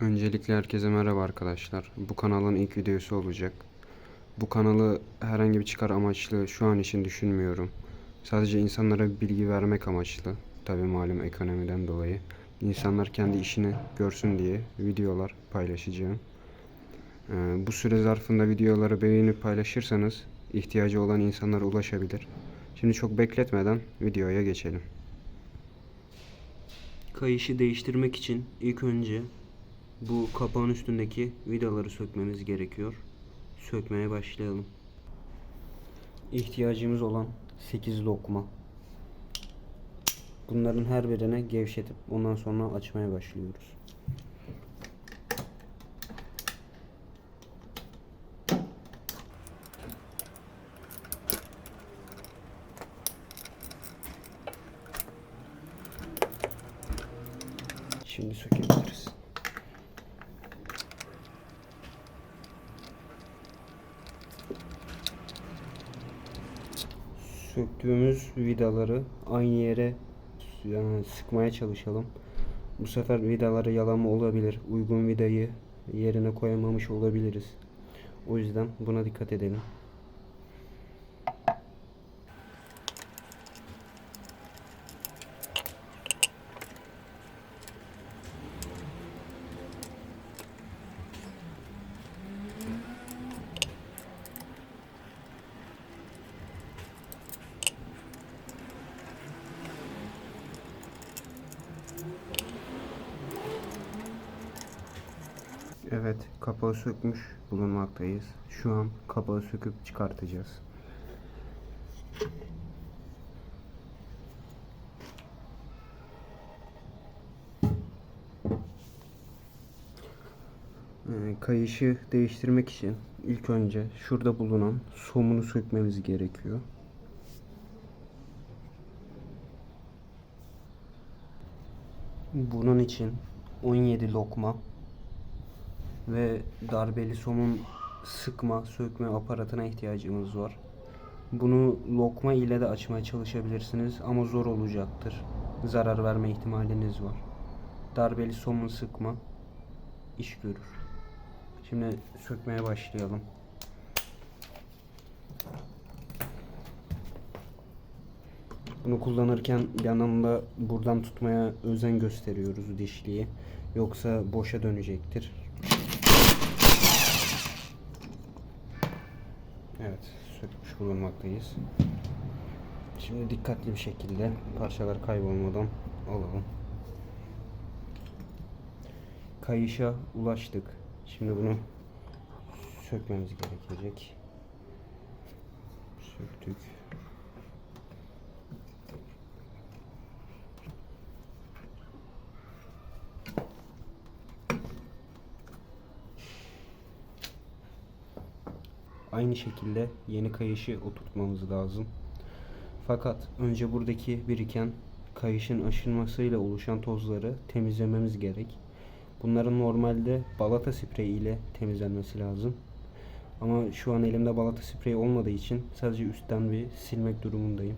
Öncelikle herkese merhaba arkadaşlar. Bu kanalın ilk videosu olacak. Bu kanalı herhangi bir çıkar amaçlı şu an için düşünmüyorum. Sadece insanlara bilgi vermek amaçlı. Tabii malum ekonomiden dolayı. İnsanlar kendi işini görsün diye videolar paylaşacağım. Ee, bu süre zarfında videoları beğenip paylaşırsanız ihtiyacı olan insanlara ulaşabilir. Şimdi çok bekletmeden videoya geçelim. Kayışı değiştirmek için ilk önce bu kapağın üstündeki vidaları sökmemiz gerekiyor. Sökmeye başlayalım. İhtiyacımız olan 8 lokma. Bunların her birine gevşetip ondan sonra açmaya başlıyoruz. Şimdi sökebiliriz. Söktüğümüz vidaları aynı yere yani sıkmaya çalışalım. Bu sefer vidaları yalama olabilir. Uygun vidayı yerine koyamamış olabiliriz. O yüzden buna dikkat edelim. Evet, kapağı sökmüş bulunmaktayız. Şu an kapağı söküp çıkartacağız. Ee, Kayışı değiştirmek için ilk önce şurada bulunan somunu sökmemiz gerekiyor. Bunun için 17 lokma ve darbeli somun sıkma, sökme aparatına ihtiyacımız var. Bunu lokma ile de açmaya çalışabilirsiniz ama zor olacaktır. Zarar verme ihtimaliniz var. Darbeli somun sıkma iş görür. Şimdi sökmeye başlayalım. Bunu kullanırken yanımda buradan tutmaya özen gösteriyoruz dişliği. Yoksa boşa dönecektir. Evet, bulunmaktayız. Şimdi dikkatli bir şekilde parçalar kaybolmadan alalım. Kayışa ulaştık. Şimdi bunu sökmemiz gerekecek. Söktük. Aynı şekilde yeni kayışı oturtmamız lazım. Fakat önce buradaki biriken kayışın aşınmasıyla oluşan tozları temizlememiz gerek. Bunların normalde balata spreyi ile temizlenmesi lazım. Ama şu an elimde balata spreyi olmadığı için sadece üstten bir silmek durumundayım.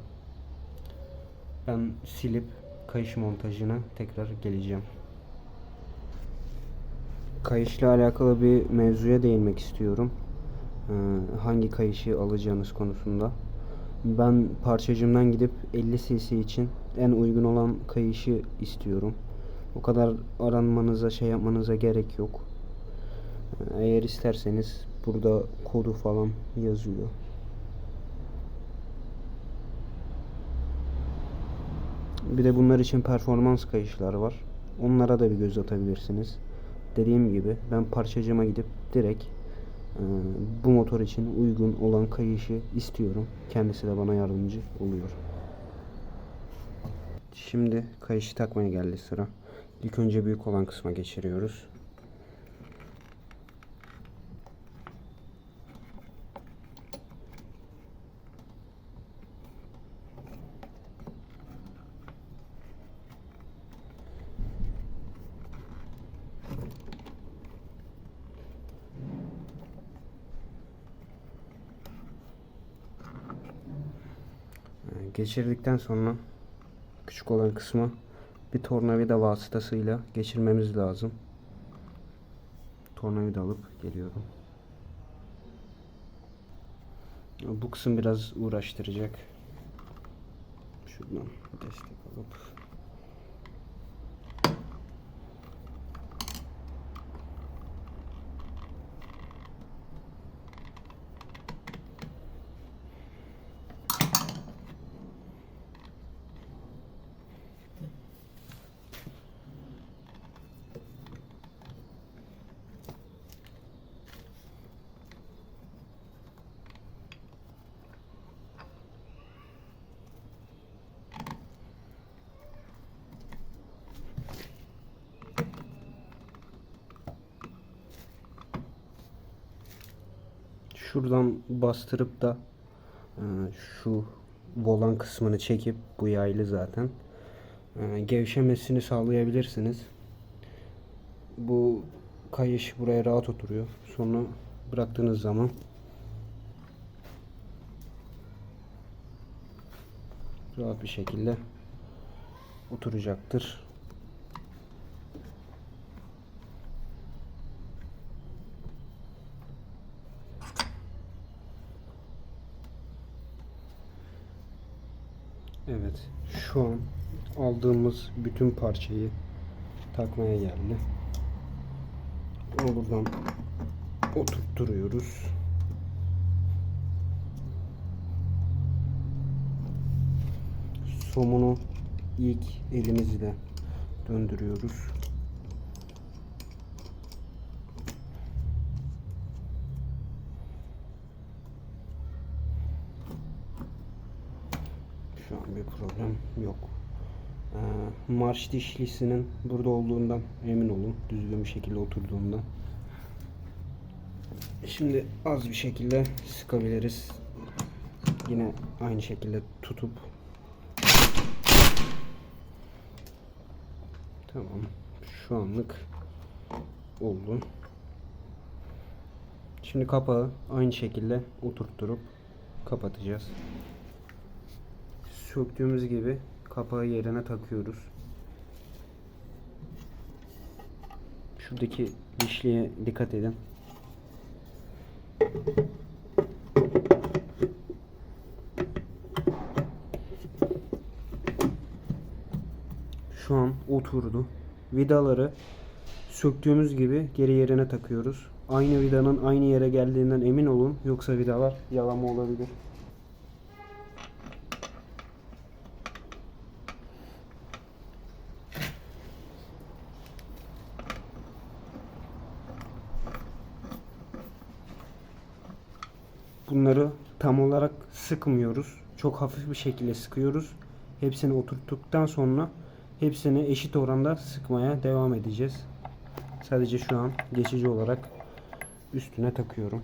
Ben silip kayış montajına tekrar geleceğim. Kayışla alakalı bir mevzuya değinmek istiyorum. Ee, hangi kayışı alacağınız konusunda. Ben parçacımdan gidip 50 cc için en uygun olan kayışı istiyorum. O kadar aranmanıza şey yapmanıza gerek yok. Eğer isterseniz burada kodu falan yazıyor. Bir de bunlar için performans kayışlar var. Onlara da bir göz atabilirsiniz. Dediğim gibi ben parçacıma gidip direkt e, bu motor için uygun olan kayışı istiyorum. Kendisi de bana yardımcı oluyor. Şimdi kayışı takmaya geldi sıra. İlk önce büyük olan kısma geçiriyoruz. Ee, Geçirdikten sonra küçük olan kısmı bir tornavida vasıtasıyla geçirmemiz lazım. tornavida alıp geliyorum. Bu kısım biraz uğraştıracak. Şuradan destek alıp şuradan bastırıp da e, şu volan kısmını çekip bu yaylı zaten e, gevşemesini sağlayabilirsiniz. Bu kayış buraya rahat oturuyor. Sonra bıraktığınız zaman rahat bir şekilde oturacaktır. Evet, şu an aldığımız bütün parçayı takmaya geldi. Bunu buradan oturtturuyoruz. Somunu ilk elimizle döndürüyoruz. Şu an bir problem yok. Ee, marş dişlisinin burada olduğundan emin olun. Düzgün bir şekilde oturduğundan. Şimdi az bir şekilde sıkabiliriz. Yine aynı şekilde tutup Tamam. Şu anlık oldu. Şimdi kapağı aynı şekilde oturtturup kapatacağız söktüğümüz gibi kapağı yerine takıyoruz. Şuradaki dişliğe dikkat edin. Şu an oturdu. Vidaları söktüğümüz gibi geri yerine takıyoruz. Aynı vidanın aynı yere geldiğinden emin olun. Yoksa vidalar yalama olabilir. Bunları tam olarak sıkmıyoruz. Çok hafif bir şekilde sıkıyoruz. Hepsini oturttuktan sonra hepsini eşit oranda sıkmaya devam edeceğiz. Sadece şu an geçici olarak üstüne takıyorum.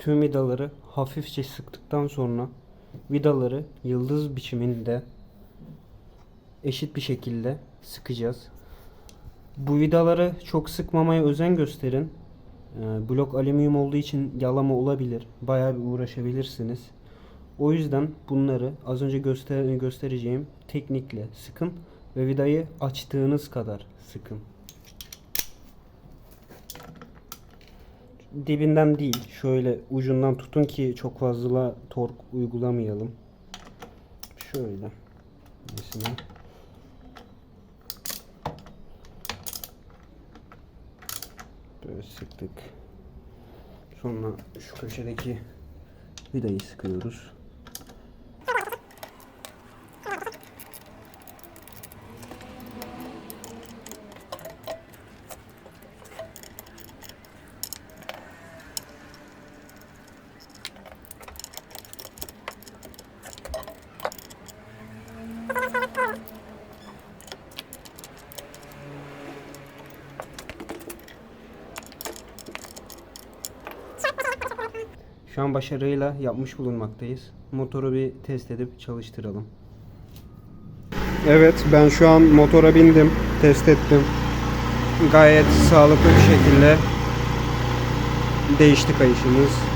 Tüm vidaları hafifçe sıktıktan sonra vidaları yıldız biçiminde eşit bir şekilde sıkacağız. Bu vidaları çok sıkmamaya özen gösterin. Ee, blok alüminyum olduğu için yalama olabilir. Bayağı bir uğraşabilirsiniz. O yüzden bunları az önce göster göstereceğim teknikle sıkın ve vidayı açtığınız kadar sıkın. Dibinden değil şöyle ucundan tutun ki çok fazla tork uygulamayalım. Şöyle mesela böyle sıktık. Sonra şu köşedeki vidayı sıkıyoruz. Şu an başarıyla yapmış bulunmaktayız. Motoru bir test edip çalıştıralım. Evet ben şu an motora bindim. Test ettim. Gayet sağlıklı bir şekilde değişti kayışımız.